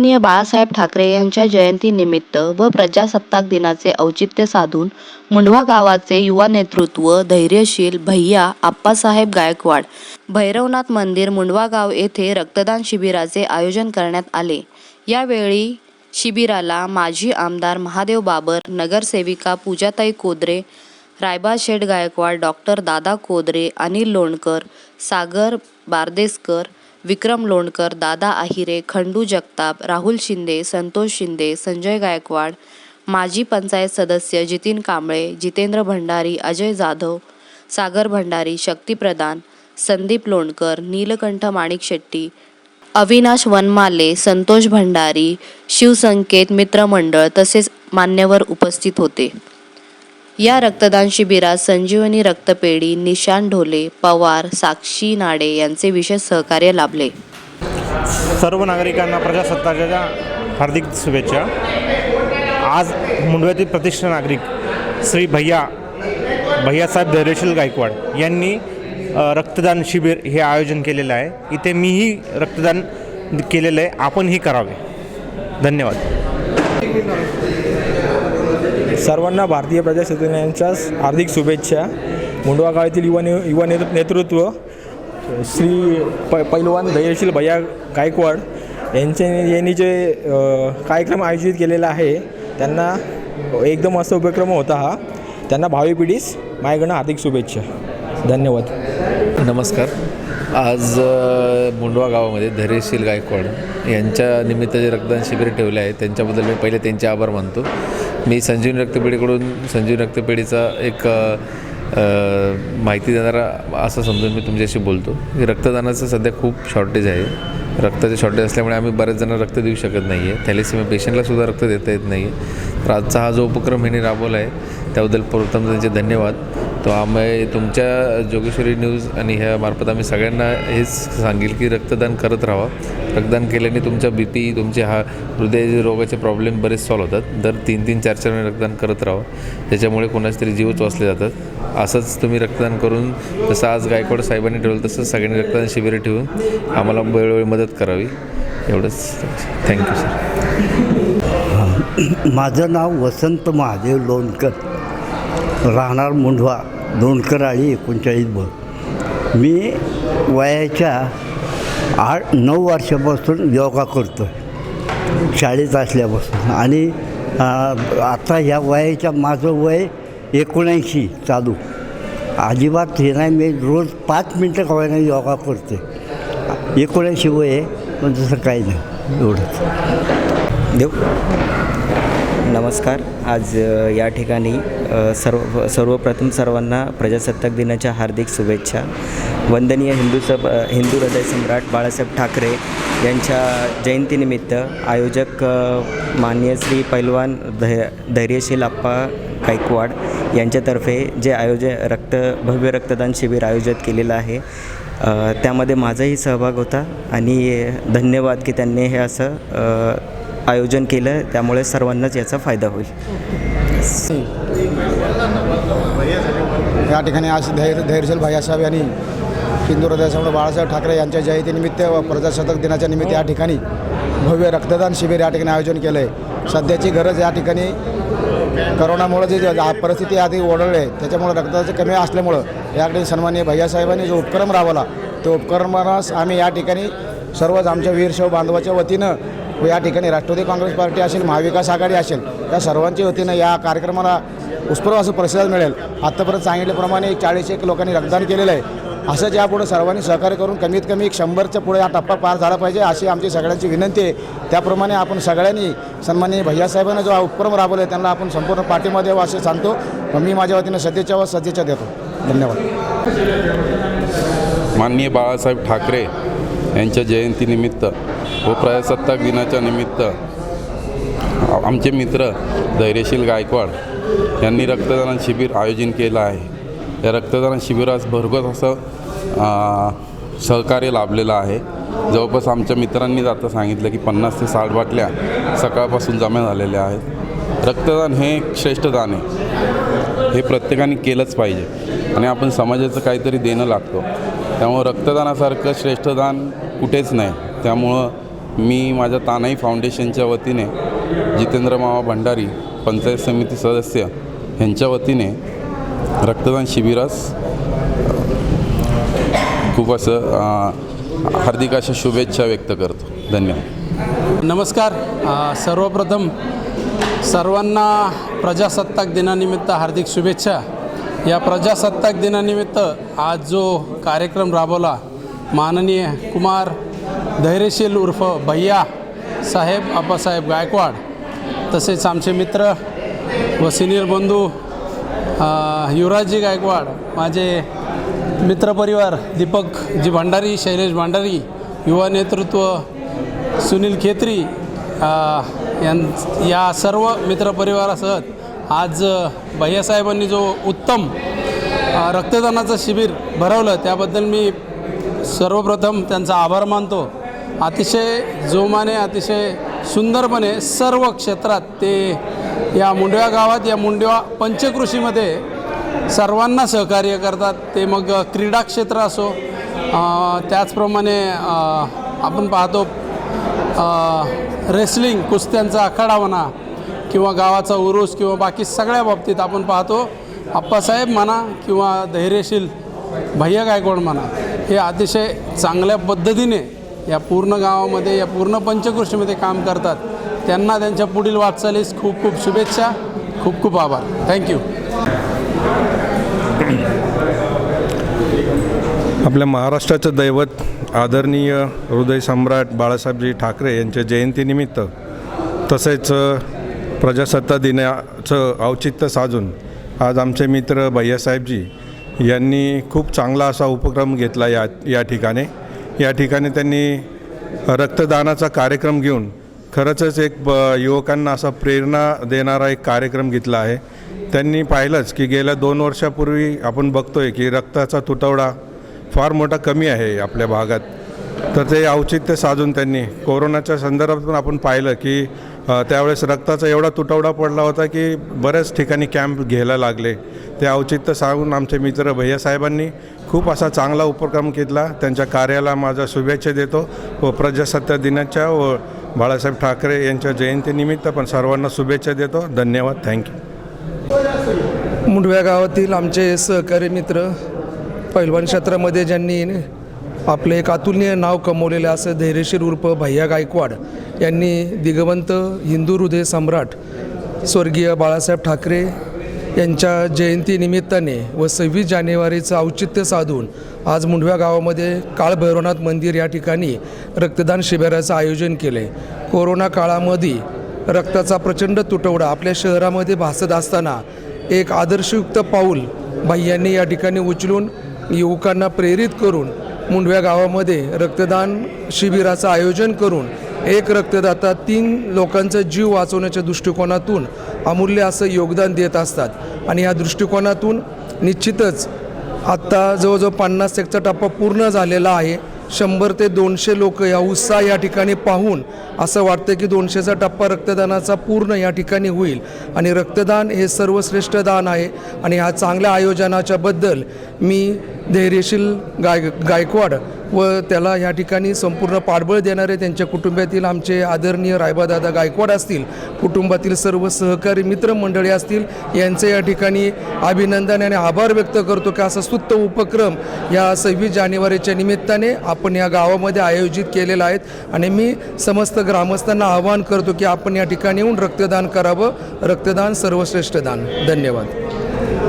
वंदनीय बाळासाहेब ठाकरे यांच्या जयंतीनिमित्त व प्रजासत्ताक दिनाचे औचित्य साधून मुंढवा गावाचे युवा नेतृत्व धैर्यशील भैया आप्पासाहेब गायकवाड भैरवनाथ मंदिर मुंढवा गाव येथे रक्तदान शिबिराचे आयोजन करण्यात आले. यावेळी शिबिराला माजी आमदार महादेव बाबर नगरसेविका पूजाताई कोदरे रायबा शेठ गायकवाड डॉक्टर दादा कोदरे अनिल लोणकर सागर बारदेसकर विक्रम लोणकर दादा आहिरे खंडू जगताप राहुल शिंदे संतोष शिंदे संजय गायकवाड माजी पंचायत सदस्य जितीन कांबळे जितेंद्र भंडारी अजय जाधव सागर भंडारी शक्ती प्रधान संदीप लोणकर नीलकंठ माणिक शेट्टी अविनाश वनमाले संतोष भंडारी शिवसंकेत मित्रमंडळ तसेच मान्यवर उपस्थित होते. या रक्तदान शिबिरात संजीवनी रक्तपेढी निशान ढोले पवार साक्षी नाडे यांचे विशेष सहकार्य लाभले. सर्व नागरिकांना प्रजासत्ताकाच्या हार्दिक शुभेच्छा. आज मुंबईतील प्रतिष्ठा नागरिक श्री भैया भैयासाहेब धैर्यशील गायकवाड यांनी रक्तदान शिबिर हे आयोजन केलेलं आहे. इथे मीही रक्तदान केलेलं आहे. आपणही करावे. धन्यवाद. सर्वांना भारतीय प्रजासत्ताकांच्या हार्दिक शुभेच्छा. मुंडवा गावातील युवा ने युवा नेतृत्व श्री प पैलवान धैर्यशील भैया गायकवाड यांचे यांनी जे कार्यक्रम आयोजित केलेला आहे त्यांना एकदम असा उपक्रम होता हा. त्यांना भावी पिढीस माझ्याकडनं हार्दिक शुभेच्छा. धन्यवाद. नमस्कार. आज मुंडवा गावामध्ये धैर्यशील गायकवाड यांच्या निमित्त जे रक्तदान शिबिर ठेवले आहे त्यांच्याबद्दल मी पहिले त्यांचे आभार मानतो. मी संजीवनी रक्तपेढीकडून संजीवनी रक्तपेढीचा एक माहिती देणारा असं समजून मी तुमच्याशी बोलतो. की रक्तदानाचं सध्या खूप शॉर्टेज आहे. रक्ताचे शॉर्टेज असल्यामुळे आम्ही बऱ्याच जण रक्त देऊ शकत नाही आहे थॅलेसिमिया पेशंटला सुद्धा रक्त देता येत नाही आहे तर आजचा हा जो उपक्रम ह्यांनी राबवला आहे त्याबद्दल प्रथम त्यांचे धन्यवाद. तो आम्ही तुमच्या जोगेश्वरी न्यूज आणि ह्या मार्फत आम्ही सगळ्यांना हेच सांगेल की रक्तदान करत राहा रक्तदान केल्याने तुमच्या बी पी तुमचे हा हृदय रोगाचे प्रॉब्लेम बरेच सॉल्व होतात. दर तीन तीन चार चार रक्तदान करत राहा त्याच्यामुळे कोणाचे तरी जीवच वाचले जातात. असंच तुम्ही रक्तदान करून जसं आज गायकवाड साहेबांनी ठेवलं तसंच सगळ्यांनी रक्तदान शिबिरं ठेवून आम्हाला वेळोवेळी मदत करावी. एवढंच थँक्यू सर माझं नाव वसंत महादेव लोणकर. राहणार मुंढवा लोणकराळी एकोणचाळीस ब. मी वयाच्या आठ नऊ वर्षापासून योगा करतो आहे शाळेत असल्यापासून. आणि आता ह्या वयाच्या माझं वय एकोणऐंशी चालू. अजिबात हे नाही मी रोज पाच मिनटं का योगा करते एकोणऐंशी वय आहे पण तसं काही नाही एवढंच. देव. नमस्कार. आज या ठिकाणी सर्व सर्वप्रथम सर्वांना प्रजासत्ताक दिनाच्या हार्दिक शुभेच्छा. वंदनीय हिंदू सब हिंदू हृदय सम्राट बाळासाहेब ठाकरे यांच्या जयंतीनिमित्त आयोजक मान्य माननीय श्री पैलवान धै धैर्यशील आप्पा गायकवाड यांच्यातर्फे जे आयोज रक्त भव्य रक्तदान शिबिर आयोजित केलेलं आहे त्यामध्ये माझाही सहभाग होता आणि धन्यवाद की त्यांनी हे असं आयोजन केलं आहे त्यामुळे सर्वांनाच याचा फायदा होईल. या ठिकाणी आज धैर्य धैर्यशील भैयासाहेब यांनी हिंदू हृदयासमोर बाळासाहेब ठाकरे यांच्या जयंतीनिमित्त व प्रजासत्ताक दिनाच्या निमित्त या ठिकाणी भव्य रक्तदान शिबिर या ठिकाणी आयोजन केलं आहे सध्याची गरज या ठिकाणी करोनामुळं जे परिस्थिती आधी ओढळली आहे त्याच्यामुळं रक्ताचं कमी असल्यामुळं या ठिकाणी सन्माननीय भैयासाहेबांनी जो उपक्रम राबवला तो उपक्रमास आम्ही या ठिकाणी सर्वच आमच्या वीरशैव बांधवाच्या वतीनं व या ठिकाणी राष्ट्रवादी काँग्रेस पार्टी असेल महाविकास आघाडी असेल या सर्वांच्या वतीनं या कार्यक्रमाला उत्स्फूर्व असं प्रतिसाद मिळेल. आत्तापर्यंत सांगितल्याप्रमाणे चाळीस एक लोकांनी रक्तदान केलेलं आहे. असंच यापुढे सर्वांनी सहकार्य करून कमीत कमी एक शंभरच्या पुढे हा टप्पा पार झाला पाहिजे अशी आमची सगळ्यांची विनंती आहे. त्याप्रमाणे आपण सगळ्यांनी सन्माननीय भैयासाहेबांना जो हा उपक्रम राबवला आहे त्यांना आपण संपूर्ण पाठिंबा द्यावा असे सांगतो. मग मी माझ्या वतीनं सध्याच्या व सध्याच्या देतो. धन्यवाद. माननीय बाळासाहेब ठाकरे यांच्या जयंतीनिमित्त व प्रजासत्ताक दिनाच्या निमित्त आमचे मित्र धैर्यशील गायकवाड यांनी रक्तदान शिबिर आयोजन केलं आहे. या रक्तदान शिबिरास भरघोस असं सहकार्य लाभलेलं आहे. जवळपास आमच्या मित्रांनी आता सांगितलं की पन्नास ते साठ बाटल्या सकाळपासून जमा झालेल्या आहेत. रक्तदान हे एक श्रेष्ठ दान आहे. हे प्रत्येकाने केलंच पाहिजे. आणि आपण समाजाचं काहीतरी देणं लागतो. त्यामुळं रक्तदानासारखं श्रेष्ठ दान कुठेच नाही. त्यामुळं मी माझ्या तानाई फाउंडेशनच्या वतीने जितेंद्र मावा भंडारी पंचायत समिती सदस्य यांच्या वतीने रक्तदान शिबिरास खूप असं हार्दिक अशा शुभेच्छा व्यक्त करतो. धन्यवाद. नमस्कार. सर्वप्रथम सर्वांना प्रजासत्ताक दिनानिमित्त हार्दिक शुभेच्छा. या प्रजासत्ताक दिनानिमित्त आज जो कार्यक्रम राबवला माननीय कुमार धैर्यशील उर्फ भैया साहेब आप्पासाहेब गायकवाड तसेच आमचे मित्र व सिनियर बंधू युवराजजी गायकवाड माझे मित्रपरिवार दीपकजी भंडारी शैलेश भंडारी युवा नेतृत्व सुनील खेत्री यां या सर्व मित्रपरिवारासह आज अ, भैयासाहेबांनी जो उत्तम रक्तदानाचं शिबिर भरवलं त्याबद्दल मी सर्वप्रथम त्यांचा आभार मानतो. अतिशय जोमाने अतिशय सुंदरपणे सर्व क्षेत्रात ते या मुंडव्या गावात या मुंडव्या पंचकृषीमध्ये सर्वांना सहकार्य करतात. ते मग क्रीडा क्षेत्र असो त्याचप्रमाणे आपण पाहतो रेसलिंग कुस्त्यांचा आखाडा म्हणा किंवा गावाचा उरूस किंवा बाकी सगळ्या बाबतीत आपण पाहतो आप्पासाहेब म्हणा किंवा धैर्यशील भैया गायकवाड म्हणा हे अतिशय चांगल्या पद्धतीने या पूर्ण गावामध्ये या पूर्ण पंचकृषीमध्ये काम करतात. त्यांना त्यांच्या पुढील वाटचालीस खूप खूप शुभेच्छा खूप खूप आभार. थँक्यू आपल्या महाराष्ट्राचं दैवत आदरणीय हृदय सम्राट बाळासाहेबजी ठाकरे यांच्या जयंतीनिमित्त तसेच प्रजासत्ता दिनाचं औचित्य साधून आज आमचे मित्र भैयासाहेबजी यांनी खूप चांगला असा उपक्रम घेतला या या ठिकाणी. या ठिकाणी त्यांनी रक्तदानाचा कार्यक्रम घेऊन खरंचच एक ब युवकांना असा प्रेरणा देणारा एक कार्यक्रम घेतला आहे. त्यांनी पाहिलंच की गेल्या दोन वर्षापूर्वी आपण बघतोय की रक्ताचा तुटवडा फार मोठा कमी आहे आपल्या भागात. तर ते औचित्य साधून त्यांनी कोरोनाच्या संदर्भात पण आपण पाहिलं की त्यावेळेस रक्ताचा एवढा तुटवडा पडला होता की बऱ्याच ठिकाणी कॅम्प घ्यायला लागले. ते औचित्य सांगून आमचे मित्र भैयासाहेबांनी खूप असा चांगला उपक्रम घेतला. त्यांच्या कार्याला माझ्या शुभेच्छा देतो. व प्रजासत्ताक दिनाच्या व बाळासाहेब ठाकरे यांच्या जयंतीनिमित्त पण सर्वांना शुभेच्छा देतो. धन्यवाद. थँक्यू मुंडव्या गावातील आमचे सहकारी मित्र पैलवान क्षेत्रामध्ये ज्यांनी आपले एक अतुलनीय नाव कमवलेले असं धैर्यशीर उर्फ भैया गायकवाड यांनी दिगवंत हिंदू हृदय सम्राट स्वर्गीय बाळासाहेब ठाकरे यांच्या जयंतीनिमित्ताने व सव्वीस जानेवारीचं औचित्य साधून आज मुंडव्या गावामध्ये काळभैरवनाथ मंदिर या ठिकाणी रक्तदान शिबिराचं आयोजन केलं. आहे कोरोना काळामध्ये रक्ताचा प्रचंड तुटवडा आपल्या शहरामध्ये भासत असताना एक आदर्शयुक्त पाऊल भैयांनी या ठिकाणी उचलून युवकांना प्रेरित करून मुंडव्या गावामध्ये रक्तदान शिबिराचं आयोजन करून एक रक्तदाता तीन लोकांचा जीव वाचवण्याच्या दृष्टिकोनातून अमूल्य असं योगदान देत असतात. आणि या दृष्टिकोनातून निश्चितच आत्ता जवळजवळ पन्नास एकचा टप्पा पूर्ण झालेला आहे. शंभर ते दोनशे लोक या उत्साह या ठिकाणी पाहून असं वाटतं की दोनशेचा टप्पा रक्तदानाचा पूर्ण या ठिकाणी होईल. आणि रक्तदान हे सर्वश्रेष्ठ दान आहे. आणि ह्या चांगल्या आयोजनाच्याबद्दल मी धैर्यशील गाय गायकवाड व त्याला या ठिकाणी संपूर्ण पाठबळ देणारे त्यांच्या कुटुंबातील आमचे आदरणीय रायबादादा गायकवाड असतील कुटुंबातील सर्व सहकारी मित्रमंडळी असतील यांचे या ठिकाणी अभिनंदन आणि आभार व्यक्त करतो की असा स्तुत्त उपक्रम या सव्वीस जानेवारीच्या निमित्ताने आपण या गावामध्ये आयोजित केलेला आहेत आणि मी समस्त ग्रामस्थांना आवाहन करतो की आपण या ठिकाणी येऊन रक्तदान करावं. रक्तदान सर्वश्रेष्ठ दान. धन्यवाद.